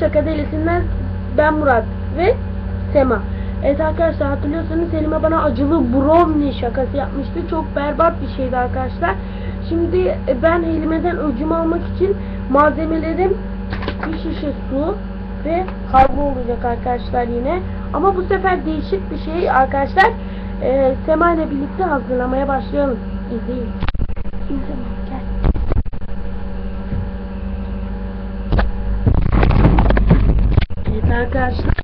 Şaka Delisi'nden ben Murat ve Sema. Evet arkadaşlar hatırlıyorsanız Selime bana acılı brownie şakası yapmıştı. Çok berbat bir şeydi arkadaşlar. Şimdi e, ben Helime'den öcümü almak için malzemelerim bir şişe su ve havlu olacak arkadaşlar yine. Ama bu sefer değişik bir şey arkadaşlar. Ee, Sema ile birlikte hazırlamaya başlayalım. İzleyin. İzleyin. Gel. Evet arkadaşlar.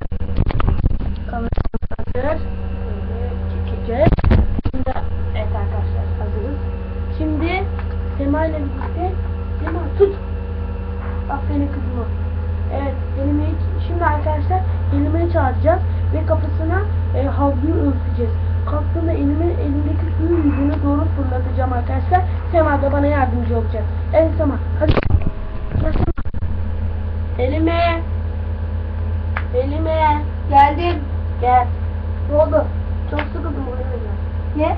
Kameramız hazır. Çekeceğiz. Şimdi evet arkadaşlar hazırız. Şimdi Sema ile birlikte Sema tut. Aferin kızıma. Evet Elime'yi şimdi arkadaşlar Elime'yi çağıracağız ve kafasına e, havluyu örteceğiz. Kalktığında elime elimdeki suyu yüzüne doğru fırlatacağım arkadaşlar. Sema da bana yardımcı olacak. Evet Sema hadi. Elime. Geldim. Gel. Ne oldu? Çok sıkıldım gel. Ne?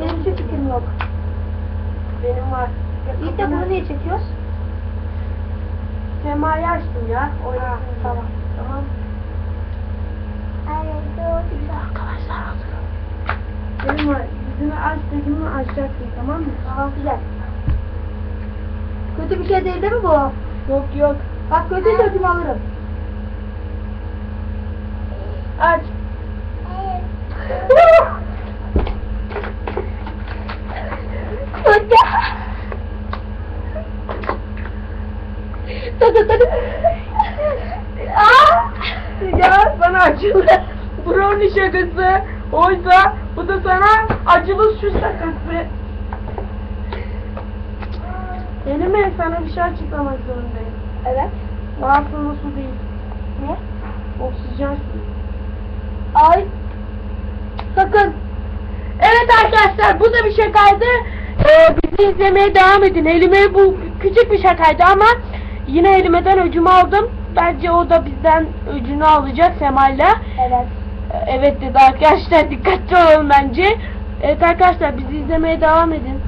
Benim hiçbir fikrim yok. Benim var. İlk de bunu niye çekiyoruz? Sema'yı açtım ya. Oynasın. tamam. Tamam. Arkadaşlar hazır. Benim var. Yüzünü aç dediğimi açacaksın tamam mı? Tamam güzel. Kötü bir şey değil değil mi bu? Yok yok. Bak kötüyse ödümü alırım. Aç. Aa! Ya sana acılı brownie şakası. Oysa bu da sana acılı şu şakası. Elime sana bir şey açıklamak zorundayım. Evet. Aslında su değil. Ne? Oksijen suyu. Ay. Sakın. Evet arkadaşlar bu da bir şakaydı. Ee, bizi izlemeye devam edin. Elime bu küçük bir şakaydı ama yine elimeden öcümü aldım. Bence o da bizden öcünü alacak Sema'yla. Evet. Ee, Evet dedi arkadaşlar dikkatli olun bence. Evet arkadaşlar bizi izlemeye devam edin.